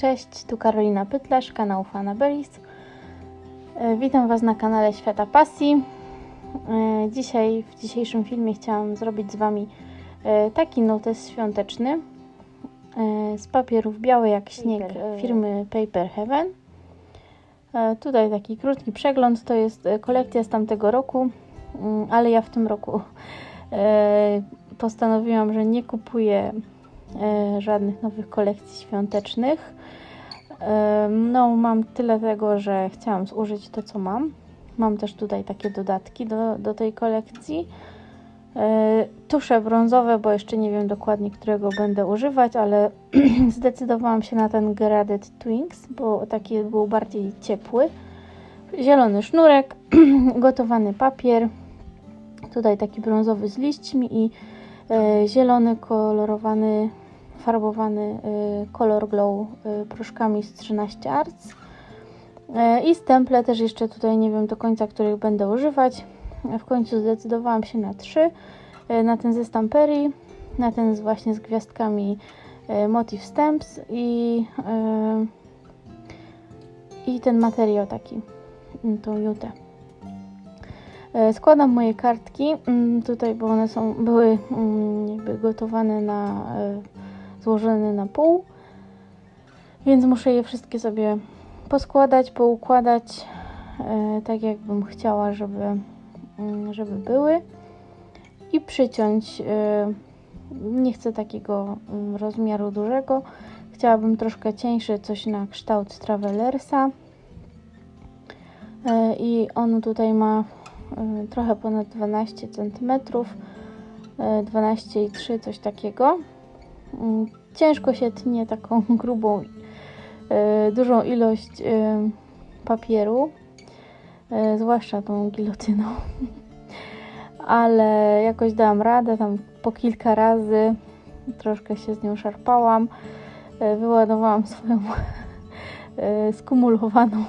Cześć, tu Karolina Pytlarz, kanał Fanabelis. E, Witam Was na kanale Świata Pasji. E, Dzisiaj, w dzisiejszym filmie chciałam zrobić z Wami e, taki notes świąteczny z papierów biały jak śnieg firmy Paper Heaven. Tutaj taki krótki przegląd, to jest kolekcja z tamtego roku, mm, ale ja w tym roku postanowiłam, że nie kupuję żadnych nowych kolekcji świątecznych. E, No, mam tyle tego, że chciałam zużyć to, co mam. Mam też tutaj takie dodatki do, do tej kolekcji. E, Tusze brązowe, bo jeszcze nie wiem dokładnie, którego będę używać, ale zdecydowałam się na ten Graded Twins, bo taki był bardziej ciepły. Zielony sznurek, gotowany papier, tutaj taki brązowy z liśćmi i e, zielony kolorowany, farbowany e, Color Glow e, proszkami z 13 Arts. E, I stemple też jeszcze tutaj nie wiem do końca, których będę używać. W końcu zdecydowałam się na trzy. Na ten ze stamperii, na ten właśnie z gwiazdkami Motif Stamps i, i ten materiał taki, tą jutę. Składam moje kartki tutaj, bo one są, były jakby gotowane na, złożone na pół, więc muszę je wszystkie sobie poskładać, poukładać e, tak jakbym chciała, żeby, mm, żeby były i przyciąć. e, Nie chcę takiego mm, rozmiaru dużego, chciałabym troszkę cieńszy, coś na kształt Travelersa E, i on tutaj ma trochę ponad 12 cm, 12,3 coś takiego. Mm, Ciężko się tnie taką grubą, e, dużą ilość e, papieru, e, zwłaszcza tą gilotyną. Ale jakoś dałam radę, tam po kilka razy troszkę się z nią szarpałam, wyładowałam swoją skumulowaną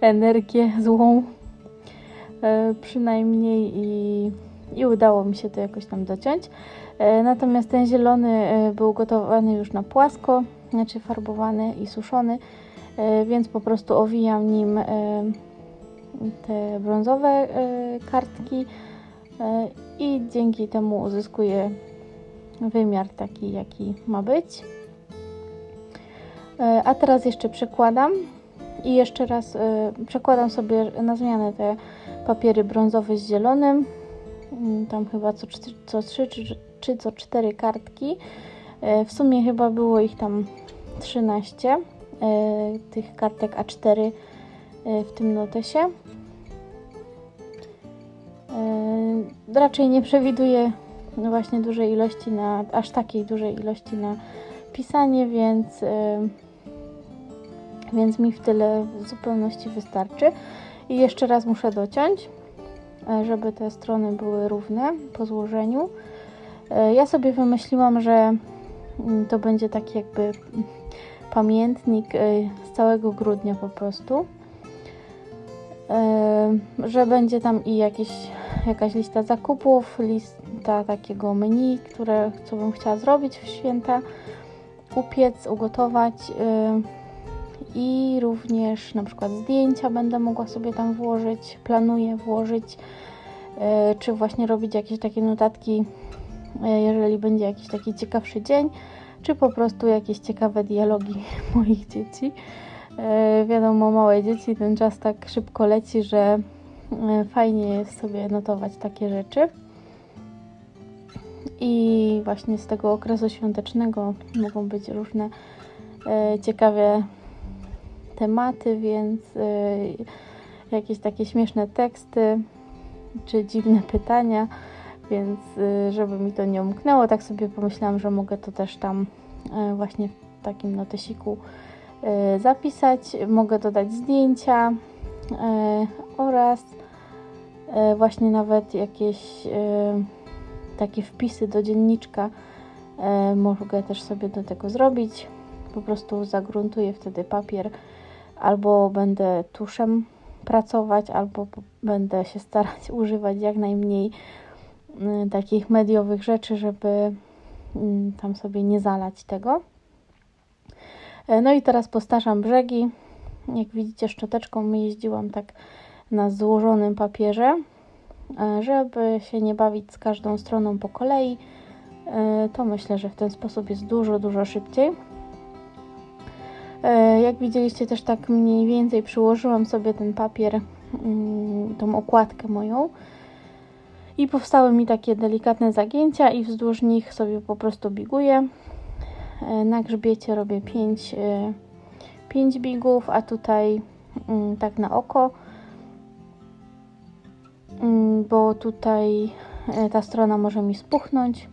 energię złą przynajmniej i, i udało mi się to jakoś tam dociąć. E, Natomiast ten zielony e, był gotowany już na płasko, znaczy farbowany i suszony, e, więc po prostu owijam nim te brązowe kartki i dzięki temu uzyskuję wymiar taki, jaki ma być. A teraz jeszcze przekładam i jeszcze raz przekładam sobie na zmianę te papiery brązowe z zielonym. Mm, Tam chyba co, co 3 czy, czy co 4 kartki. E, W sumie chyba było ich tam 13 e, tych kartek A4 e, w tym notesie. Raczej nie przewiduję właśnie dużej ilości na, aż takiej dużej ilości na pisanie, więc, więc mi w tyle w zupełności wystarczy. I jeszcze raz muszę dociąć, żeby te strony były równe po złożeniu. E, Ja sobie wymyśliłam, że mm, to będzie taki jakby mm, pamiętnik e, z całego grudnia po prostu. E, Że będzie tam i jakieś, jakaś lista zakupów, lista takiego menu, które co bym chciała zrobić w święta, upiec, ugotować. i również na przykład zdjęcia będę mogła sobie tam włożyć, planuję włożyć, czy właśnie robić jakieś takie notatki, jeżeli będzie jakiś taki ciekawszy dzień, czy po prostu jakieś ciekawe dialogi moich dzieci. E, Wiadomo, małe dzieci, ten czas tak szybko leci, że e, fajnie jest sobie notować takie rzeczy. I właśnie z tego okresu świątecznego mogą być różne e, ciekawe tematy, więc jakieś takie śmieszne teksty czy dziwne pytania, więc y, żeby mi to nie umknęło, tak sobie pomyślałam, że mogę to też tam y, właśnie w takim notesiku y, zapisać. Mogę dodać zdjęcia oraz właśnie nawet jakieś takie wpisy do dzienniczka mogę też sobie do tego zrobić. Po prostu zagruntuję wtedy papier albo będę tuszem pracować, albo będę się starać używać jak najmniej takich mediowych rzeczy, żeby mm, tam sobie nie zalać tego. E, No i teraz postarzam brzegi. Jak widzicie, szczoteczką jeździłam tak na złożonym papierze, e, żeby się nie bawić z każdą stroną po kolei. E, To myślę, że w ten sposób jest dużo, dużo szybciej. Jak widzieliście, też tak mniej więcej przyłożyłam sobie ten papier, mm, tą okładkę moją i powstały mi takie delikatne zagięcia i wzdłuż nich sobie po prostu biguję. E, Na grzbiecie robię 5 5 bigów, a tutaj mm, tak na oko, Mm, bo tutaj e, ta strona może mi spuchnąć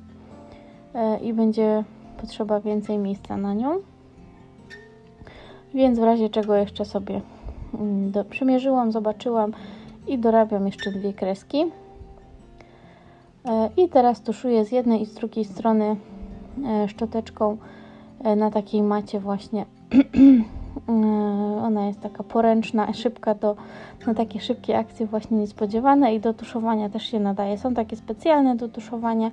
e, i będzie potrzeba więcej miejsca na nią. Więc w razie czego jeszcze sobie mm, do, przymierzyłam, zobaczyłam i dorabiam jeszcze dwie kreski. E, I teraz tuszuję z jednej i z drugiej strony e, szczoteczką e, na takiej macie właśnie. Ona jest taka poręczna, szybka do, na takie szybkie akcje właśnie niespodziewane i do tuszowania też się nadaje. Są takie specjalne do tuszowania,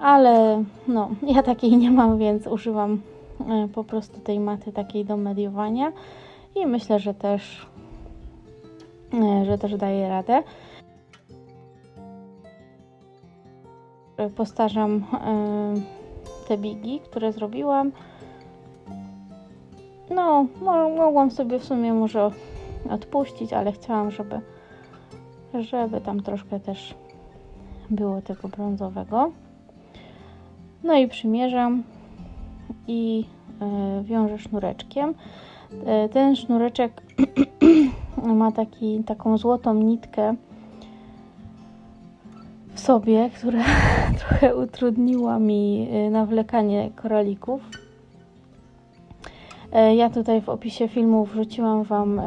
ale no, ja takiej nie mam, więc używam po prostu tej maty takiej do mediowania i myślę, że też, że też daje radę. Postarzam e, te bigi, które zrobiłam. No, mo- mogłam sobie w sumie może odpuścić, ale chciałam, żeby, żeby tam troszkę też było tego brązowego. No i przymierzam i e, wiążę sznureczkiem. E, ten sznureczek ma taki, taką złotą nitkę w sobie, która trochę utrudniła mi e, nawlekanie koralików. E, Ja tutaj w opisie filmu wrzuciłam Wam e,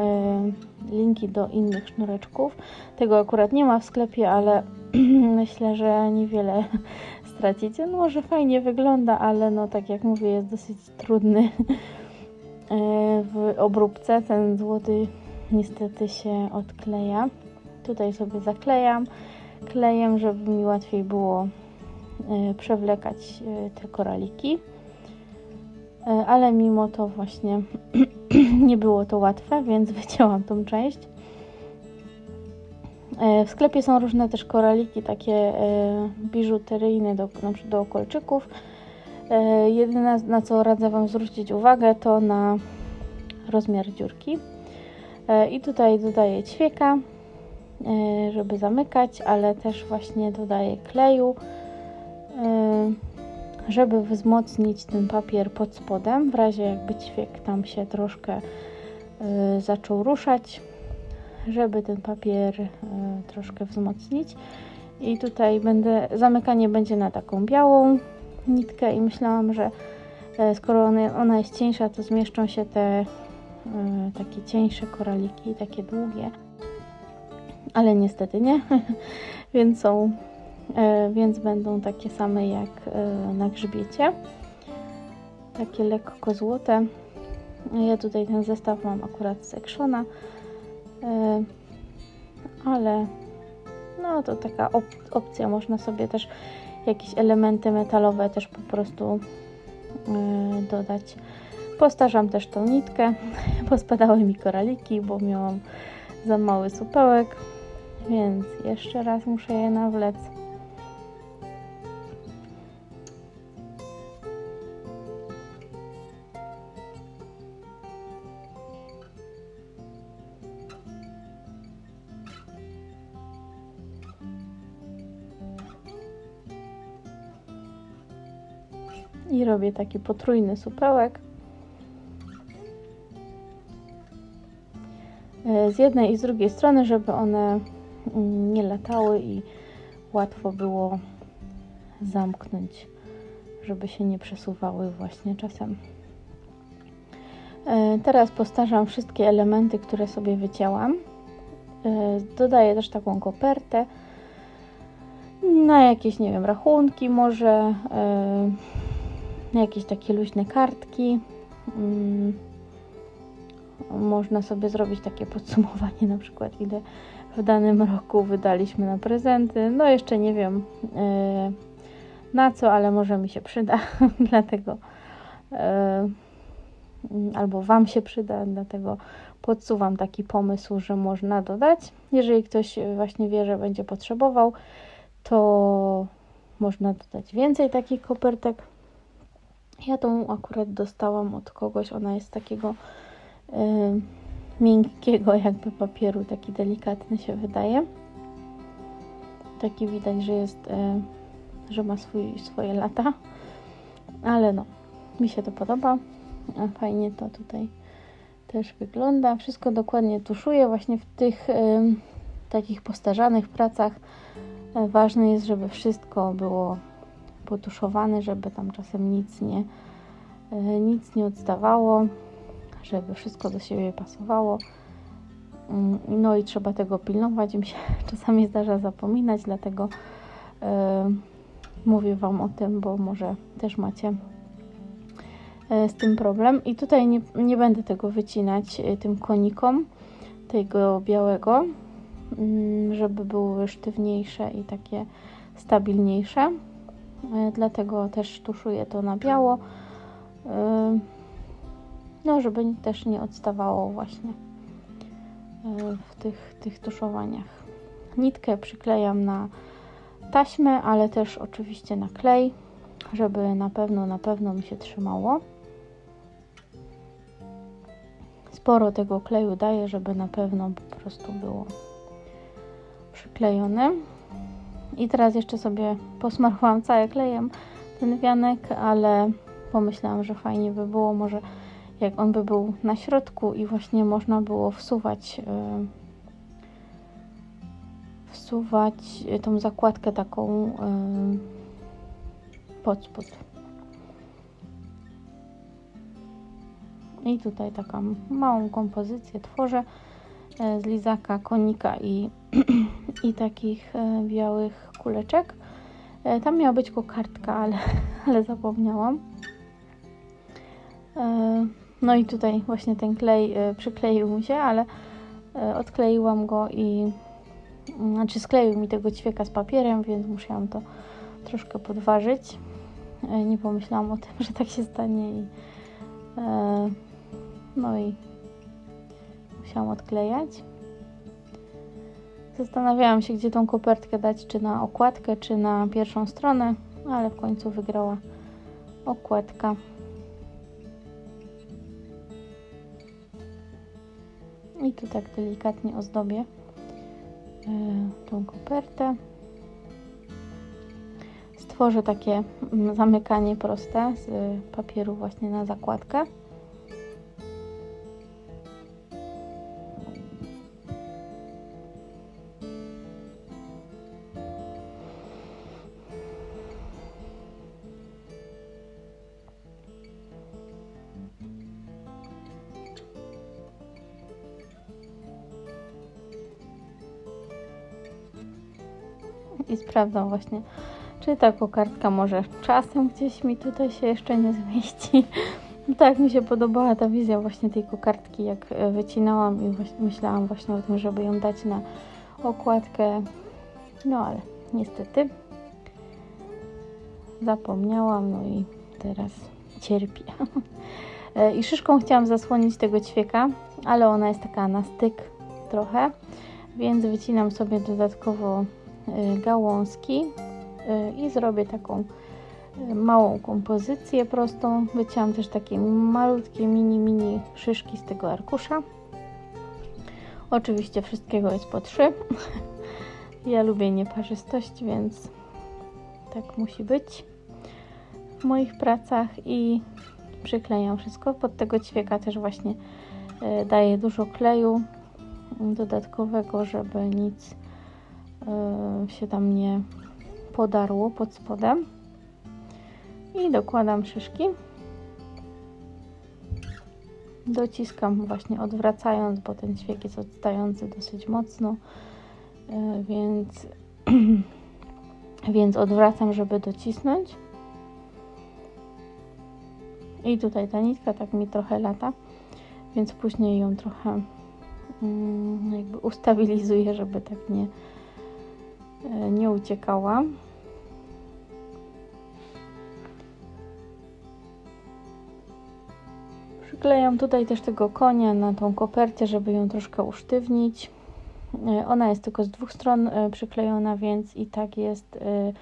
linki do innych sznureczków. Tego akurat nie ma w sklepie, ale myślę, że niewiele stracicie. No może fajnie wygląda, ale no tak jak mówię, jest dosyć trudny e, w obróbce. Ten złoty niestety się odkleja. Tutaj sobie zaklejam klejem, żeby mi łatwiej było e, przewlekać e, te koraliki. E, ale mimo to właśnie nie było to łatwe, więc wycięłam tą część. W sklepie są różne też koraliki, takie biżuteryjne do, do kolczyków. Jedyne na co radzę Wam zwrócić uwagę to na rozmiar dziurki. I tutaj dodaję ćwieka, żeby zamykać, ale też właśnie dodaję kleju. e, żeby wzmocnić ten papier pod spodem, w razie jakby ćwiek tam się troszkę y, zaczął ruszać, żeby ten papier y, troszkę wzmocnić. I tutaj będę, zamykanie będzie na taką białą nitkę i myślałam, że y, skoro ona, jest cieńsza, to zmieszczą się te y, takie cieńsze koraliki, takie długie. Ale niestety nie, więc są E, więc będą takie same jak e, na grzbiecie. Takie lekko złote. Ja tutaj ten zestaw mam akurat z Actiona, e, ale no to taka op opcja. Można sobie też jakieś elementy metalowe też po prostu dodać. Postarzam też tą nitkę. Pospadały mi koraliki, bo miałam za mały supełek, więc jeszcze raz muszę je nawlec. i robię taki potrójny supełek. E, Z jednej i z drugiej strony, żeby one nie latały i łatwo było zamknąć, żeby się nie przesuwały właśnie czasem. E, Teraz postarzam wszystkie elementy, które sobie wycięłam. E, Dodaję też taką kopertę na jakieś, nie wiem, rachunki może, e, na jakieś takie luźne kartki. Mm, Można sobie zrobić takie podsumowanie, na przykład ile w danym roku wydaliśmy na prezenty. No jeszcze nie wiem e, na co, ale może mi się przyda, dlatego mm, albo Wam się przyda, dlatego podsuwam taki pomysł, że można dodać. Jeżeli ktoś właśnie wie, że będzie potrzebował, to można dodać więcej takich kopertek. Ja tą akurat dostałam od kogoś, ona jest takiego y, miękkiego jakby papieru, taki delikatny się wydaje. Taki widać, że jest, y, że ma swój, swoje lata, ale no, mi się to podoba. Fajnie to tutaj też wygląda. Wszystko dokładnie tuszuję. Właśnie w tych y, takich postarzanych pracach y, ważne jest, żeby wszystko było potuszowane, żeby tam czasem nic nie, nic nie odstawało, żeby wszystko do siebie pasowało. Mm, No i trzeba tego pilnować. Mi się czasami zdarza zapominać, dlatego y, mówię Wam o tym, bo może też macie e, z tym problem. I tutaj nie, nie będę tego wycinać e, tym konikom, tego białego, mm, żeby były sztywniejsze i takie stabilniejsze. E, Dlatego też tuszuję to na biało. No, żeby też nie odstawało właśnie e, w tych, tych tuszowaniach. Nitkę przyklejam na taśmę, ale też oczywiście na klej, żeby na pewno, na pewno mi się trzymało. Sporo tego kleju daję, żeby na pewno po prostu było przyklejone. I teraz jeszcze sobie posmarowałam cały klejem ten wianek, ale pomyślałam, że fajnie by było może jak on by był na środku i właśnie można było wsuwać yy, wsuwać tą zakładkę taką yy, pod spód. I tutaj taką małą kompozycję tworzę e, z lizaka, konika i, i takich e, białych kuleczek. E, Tam miała być kokardka, ale, ale zapomniałam. No i tutaj właśnie ten klej e, przykleił mi się, ale e, odkleiłam go i znaczy skleił mi tego ćwieka z papierem, więc musiałam to troszkę podważyć. E, Nie pomyślałam o tym, że tak się stanie i no i musiałam odklejać. Zastanawiałam się, gdzie tą kopertkę dać, czy na okładkę, czy na pierwszą stronę, ale w końcu wygrała okładka. I tu tak delikatnie ozdobię e, tą kopertę. Stworzę takie mm, zamykanie proste z papieru właśnie na zakładkę. I sprawdzam właśnie, czy ta kokardka może czasem gdzieś mi tutaj się jeszcze nie zmieści. No tak mi się podobała ta wizja właśnie tej kokardki, jak e, wycinałam i myślałam właśnie o tym, żeby ją dać na okładkę. No ale niestety zapomniałam, no i teraz cierpię. E, I szyszką chciałam zasłonić tego ćwieka, ale ona jest taka na styk trochę, więc wycinam sobie dodatkowo gałązki y, i zrobię taką y, małą kompozycję prostą. Wycięłam też takie malutkie mini, mini szyszki z tego arkusza. Oczywiście wszystkiego jest po trzy. Ja lubię nieparzystość, więc tak musi być w moich pracach i przyklejam wszystko. Pod tego ćwieka też właśnie daję dużo kleju dodatkowego, żeby nic się tam nie podarło pod spodem. I dokładam szyszki. Dociskam właśnie odwracając, bo ten ćwiek jest odstający dosyć mocno, e, więc, więc odwracam, żeby docisnąć. I tutaj ta nitka tak mi trochę lata, więc później ją trochę mm, jakby ustabilizuję, żeby tak nie, nie uciekała. Przyklejam tutaj też tego konia na tą kopertę, żeby ją troszkę usztywnić. E, Ona jest tylko z dwóch stron e, przyklejona, więc i tak jest e,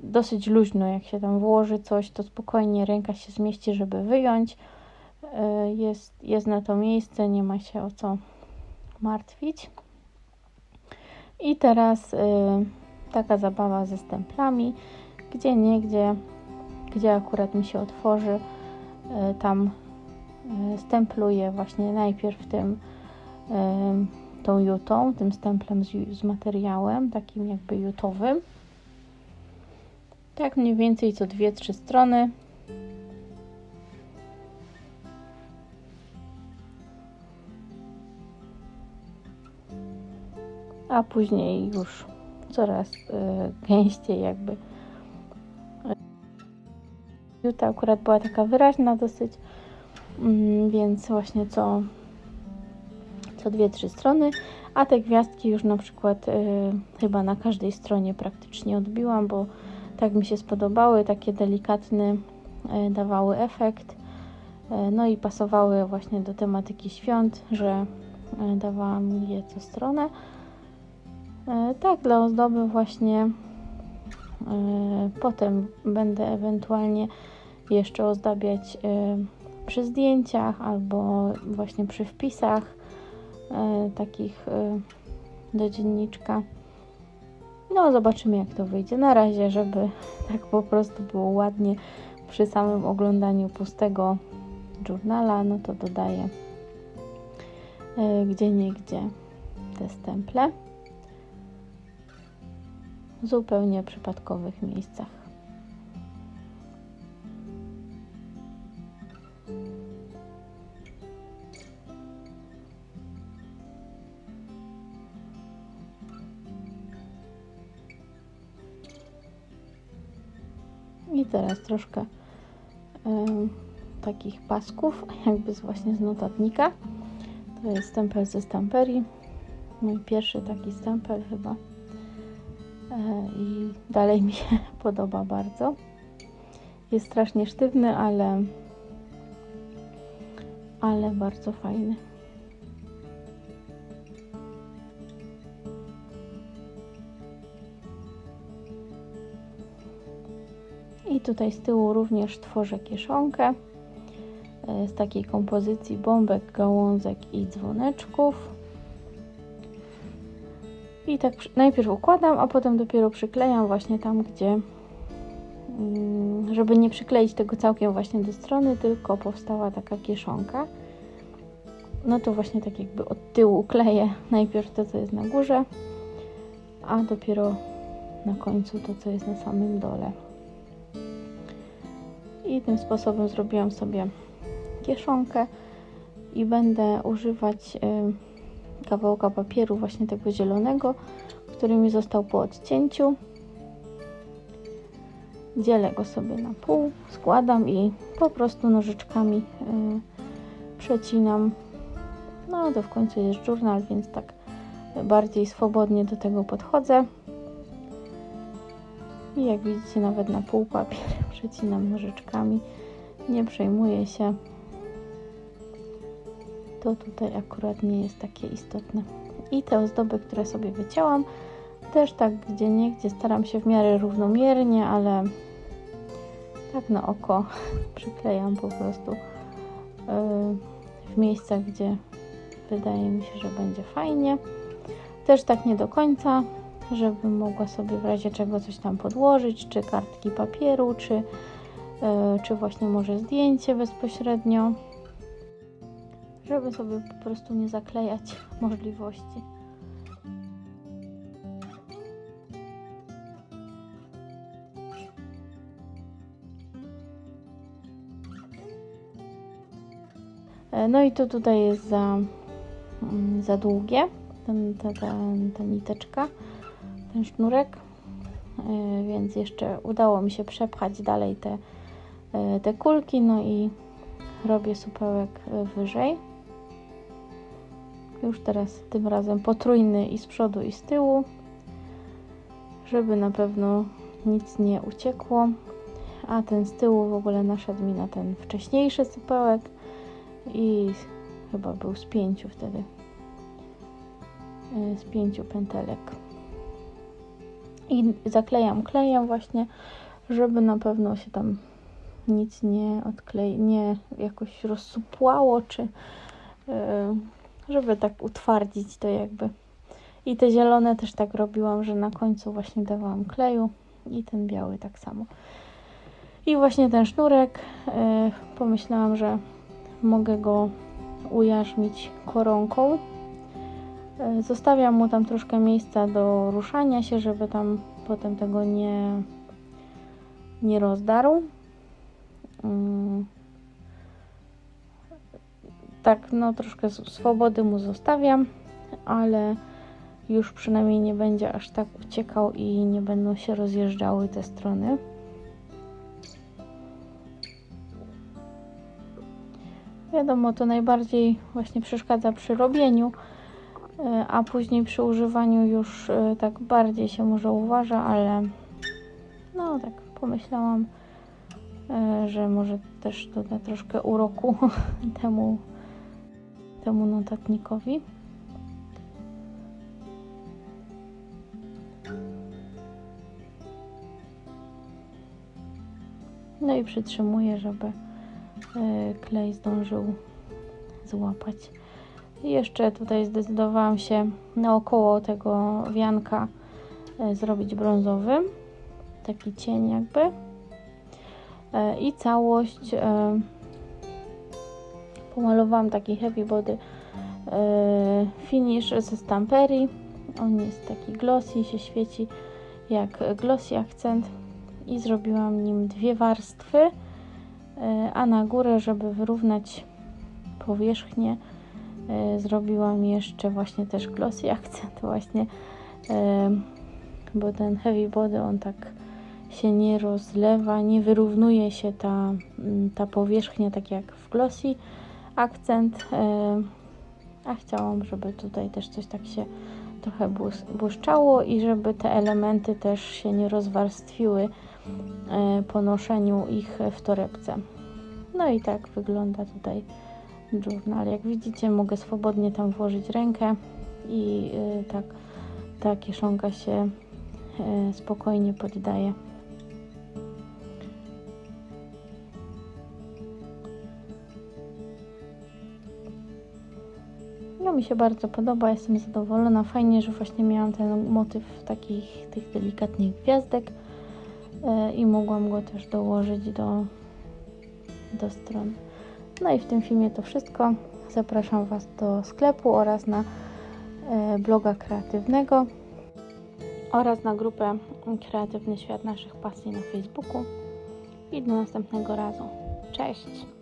dosyć luźno. Jak się tam włoży coś, to spokojnie ręka się zmieści, żeby wyjąć. E, Jest, jest na to miejsce, nie ma się o co martwić. I teraz y, taka zabawa ze stemplami, gdzie niegdzie, gdzie akurat mi się otworzy, y, tam y, stempluję właśnie najpierw tym y, tą jutą, tym stemplem z, z materiałem, takim jakby jutowym. Tak mniej więcej co dwie, trzy strony. A później już coraz y, gęściej jakby. Juta akurat była taka wyraźna dosyć, mm, więc właśnie co, co dwie, trzy strony, a te gwiazdki już na przykład y, chyba na każdej stronie praktycznie odbiłam, bo tak mi się spodobały, takie delikatne y, dawały efekt, y, no i pasowały właśnie do tematyki świąt, że y, dawałam je co stronę. E, Tak, dla ozdoby właśnie e, potem będę ewentualnie jeszcze ozdabiać e, przy zdjęciach albo właśnie przy wpisach takich do dzienniczka. No, zobaczymy jak to wyjdzie. Na razie, żeby tak po prostu było ładnie przy samym oglądaniu pustego journala, no to dodaję gdzie niegdzie te stemple zupełnie przypadkowych miejscach. I teraz troszkę em, takich pasków, jakby z, właśnie z notatnika. To jest stempel ze stamperii. Mój pierwszy taki stempel chyba. I dalej mi się podoba bardzo. Jest strasznie sztywny, ale ale bardzo fajny. I tutaj z tyłu również tworzę kieszonkę e, z takiej kompozycji bombek, gałązek i dzwoneczków. I tak najpierw układam, a potem dopiero przyklejam właśnie tam, gdzie, mm, żeby nie przykleić tego całkiem właśnie do strony, tylko powstała taka kieszonka. No to właśnie tak jakby od tyłu kleję najpierw to, co jest na górze, a dopiero na końcu to, co jest na samym dole. I tym sposobem zrobiłam sobie kieszonkę i będę używać kawałka papieru właśnie tego zielonego, który mi został po odcięciu. Dzielę go sobie na pół, składam i po prostu nożyczkami y, przecinam. No to w końcu jest żurnal, więc tak bardziej swobodnie do tego podchodzę. I jak widzicie nawet na pół papier przecinam nożyczkami. Nie przejmuję się to tutaj akurat nie jest takie istotne. I te ozdoby, które sobie wycięłam, też tak gdzie nie, gdzie staram się w miarę równomiernie, ale tak na oko przyklejam po prostu yy, w miejscach, gdzie wydaje mi się, że będzie fajnie. Też tak nie do końca, żebym mogła sobie w razie czego coś tam podłożyć, czy kartki papieru, czy, yy, czy właśnie może zdjęcie bezpośrednio żeby sobie po prostu nie zaklejać możliwości. E, No i to tutaj jest za, mm, za długie, ten, ta, ta, ta niteczka, ten sznurek, E, więc jeszcze udało mi się przepchać dalej te, e, te kulki, no i robię supełek wyżej. Już teraz tym razem potrójny i z przodu i z tyłu, żeby na pewno nic nie uciekło. A ten z tyłu w ogóle naszedł mi na ten wcześniejszy supełek i chyba był z pięciu wtedy. E, Z pięciu pętelek. I zaklejam klejem właśnie, żeby na pewno się tam nic nie odklei, nie jakoś rozsupłało, czy e, żeby tak utwardzić to jakby. I te zielone też tak robiłam, że na końcu właśnie dawałam kleju i ten biały tak samo. I właśnie ten sznurek, e, pomyślałam, że mogę go ujarzmić koronką. E, Zostawiam mu tam troszkę miejsca do ruszania się, żeby tam potem tego nie, nie rozdarł. Mm. Tak, no troszkę swobody mu zostawiam, ale już przynajmniej nie będzie aż tak uciekał i nie będą się rozjeżdżały te strony. Wiadomo, to najbardziej właśnie przeszkadza przy robieniu, e, a później przy używaniu już e, tak bardziej się może uważa, ale no tak pomyślałam, e, że może też doda troszkę uroku temu, temu notatnikowi. No i przytrzymuję, żeby e, klej zdążył złapać. Jeszcze tutaj zdecydowałam się naokoło tego wianka e, zrobić brązowy. Taki cień jakby. E, I całość pomalowałam taki heavy body e, finish ze Stamperii. On jest taki glossy, się świeci jak glossy akcent i zrobiłam nim dwie warstwy, e, a na górę, żeby wyrównać powierzchnię, e, zrobiłam jeszcze właśnie też glossy akcent właśnie, bo ten heavy body on tak się nie rozlewa, nie wyrównuje się ta, mm, ta powierzchnia tak jak w glossy akcent, e, a chciałam, żeby tutaj też coś tak się trochę błys- błyszczało i żeby te elementy też się nie rozwarstwiły e, po noszeniu ich w torebce. No i tak wygląda tutaj journal. Jak widzicie, mogę swobodnie tam włożyć rękę i e, tak ta kieszonka się spokojnie poddaje. Mi się bardzo podoba, jestem zadowolona. Fajnie, że właśnie miałam ten motyw takich tych delikatnych gwiazdek e, i mogłam go też dołożyć do, do stron. No i w tym filmie to wszystko. Zapraszam Was do sklepu oraz na e, bloga kreatywnego oraz na grupę Kreatywny Świat Naszych Pasji na Facebooku. I do następnego razu. Cześć!